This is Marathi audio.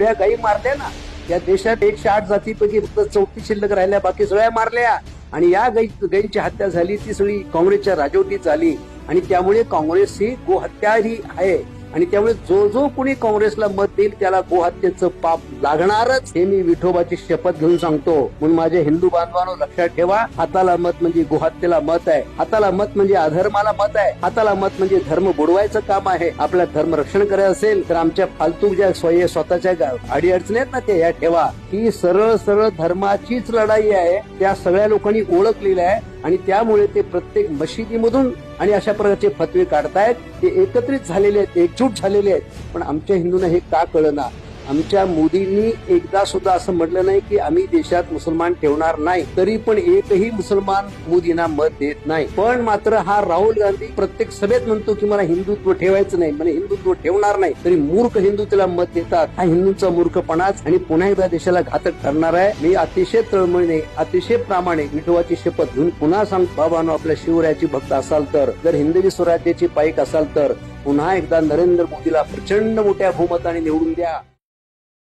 एवढ्या गायी मारल्या ना या देशात एकशे आठ जातीपैकी फक्त चौतीस शिल्लक राहिल्या बाकी सगळ्या मारल्या. आणि या गाई गायींची हत्या झाली ती सगळी काँग्रेसच्या राजवटीत झाली. आणि त्यामुळे काँग्रेस ही गोहत्या ही आहे. आणि त्यामुळे जो जो कोणी काँग्रेसला मत देईल त्याला गोहत्येचं पाप लागणारच हे मी विठोबाची शपथ घेऊन सांगतो. म्हणून माझ्या हिंदू बांधवांनो लक्षात ठेवा हाताला मत म्हणजे गोहत्येला मत आहे. हाताला मत म्हणजे अधर्माला मत आहे. हाताला मत म्हणजे धर्म बुडवायचं काम आहे. आपल्या धर्म रक्षण करायचं असेल तर आमच्या फालतू ज्या स्वय स्वतःच्या अडी अडचणी आहेत ना ते या ठेवा. ही सरळ सरळ धर्माचीच लढाई आहे. त्या सगळ्या लोकांनी ओळखलेल्या आहे. आणि त्यामुळे ते प्रत्येक मशिदीमधून आणि अशा प्रकारचे फतवे काढतायत. ते एकत्रित झालेले आहेत एकजूट झालेले आहेत. पण आमच्या हिंदूंना हे का कळना? आमच्या मोदींनी एकदा सुद्धा असं म्हटलं नाही की आम्ही देशात मुसलमान ठेवणार नाही. तरी पण एकही मुसलमान मोदींना मत देत नाही. पण मात्र हा राहुल गांधी प्रत्येक सभेत म्हणतो की मला हिंदुत्व ठेवायचं नाही. म्हणजे हिंदुत्व ठेवणार नाही. तरी मूर्ख हिंदू त्याला मत देतात. हा हिंदूंचा मूर्खपणाच आणि पुन्हा एकदा देशाला घातक ठरणार आहे. मी अतिशय तळमळीने अतिशय प्रामाणिक विठोबाची शपथ घेऊन पुन्हा सांगतो बाबांनो आपल्या शिवरायाची भक्त असाल तर जर हिंदवी स्वराज्याची पाईक असाल तर पुन्हा एकदा नरेंद्र मोदीला प्रचंड मोठ्या बहुमताने निवडून द्या.